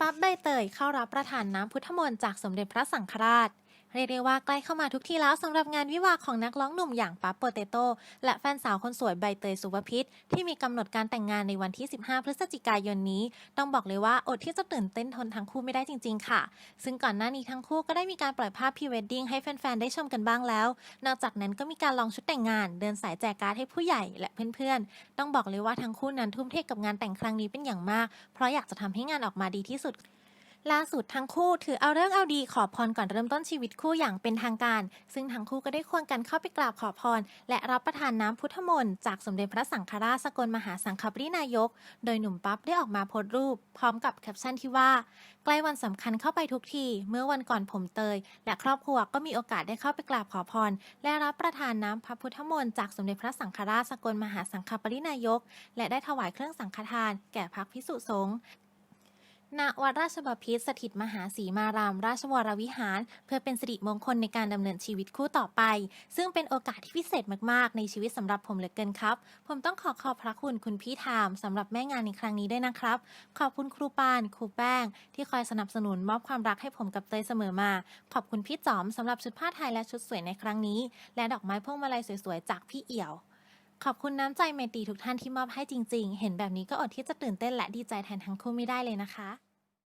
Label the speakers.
Speaker 1: ปั๊บใบเตยเข้ารับประทานน้ำพุทธมนต์จากสมเด็จพระสังฆราช เรียกได้ว่าใกล้เข้ามาทุกทีแล้วสำหรับงานวิวาห์ของนักร้องหนุ่มอย่างปั๊บโปเตโต้และแฟนสาวคนสวยใบเตยสุวพิษ ที่มีกำหนดการแต่งงานในวันที่ 15 พฤศจิกายนนี้ ต้องบอกเลยว่าอดที่จะตื่นเต้นทนทั้งคู่ไม่ได้จริง ๆ ค่ะ ซึ่งก่อนหน้านี้ทั้งคู่ก็ได้มีการปล่อยภาพพรีเวดดิ้งให้แฟนๆได้ชมกันบ้างแล้ว นอกจากนั้นก็มีการลองชุดแต่งงาน เดินสายแจกการ์ดให้ผู้ใหญ่และเพื่อนๆ ต้องบอกเลยว่าทั้งคู่นั้นทุ่มเทกับงานแต่งครั้งนี้เป็นอย่างมาก เพราะอยากจะทำให้งานออกมาดีที่สุด ล่าสุดทั้งคู่ถือเอาเรื่องเอาดีขอพรก่อนเริ่มต้นชีวิตคู่อย่างเป็นทางการ ซึ่งทั้งคู่ก็ได้ควงกันเข้าไปกราบขอพร และรับประทานน้ำพุทธมนต์จากสมเด็จพระสังฆราชสกลมหาสังฆปรินายก โดยหนุ่มปั๊บได้ออกมาโพสต์รูป พร้อมกับแคปชั่นที่ว่า ใกล้วันสำคัญเข้าไปทุกที เมื่อวันก่อนผมเตย และครอบครัวก็มีโอกาสได้เข้าไปกราบขอพร และรับประทานน้ำพระพุทธมนต์จากสมเด็จพระสังฆราชสกลมหาสังฆปรินายก และได้ถวายเครื่องสังฆทาน แก่พระภิกษุสงฆ์ ณวัดราชบพิตรสถิตมหาสีมาราม ราชวรวิหาร เพื่อเป็นสิริมงคลในการดำเนินชีวิตคู่ต่อไป ซึ่งเป็นโอกาสที่พิเศษมากๆ ในชีวิตสำหรับผมเหลือเกินครับ ผมต้องขอขอบพระคุณคุณพี่ทามสำหรับแม่งานในครั้งนี้ด้วยนะครับ ขอบคุณครูปาน ครูแป้ง ที่คอยสนับสนุนมอบความรักให้ผมกับเตยเสมอมา ขอบคุณพี่จอมสำหรับชุดผ้าไทยและชุดสวยในครั้งนี้ และดอกไม้พวงมาลัยสวยๆจากพี่เอี่ยว ขอบคุณน้ำใจเมตรีทุกท่านที่มอบให้จริง ๆ เห็นแบบนี้ก็อดที่จะตื่นเต้นและดีใจแทนทั้งคู่ไม่ได้เลยนะคะ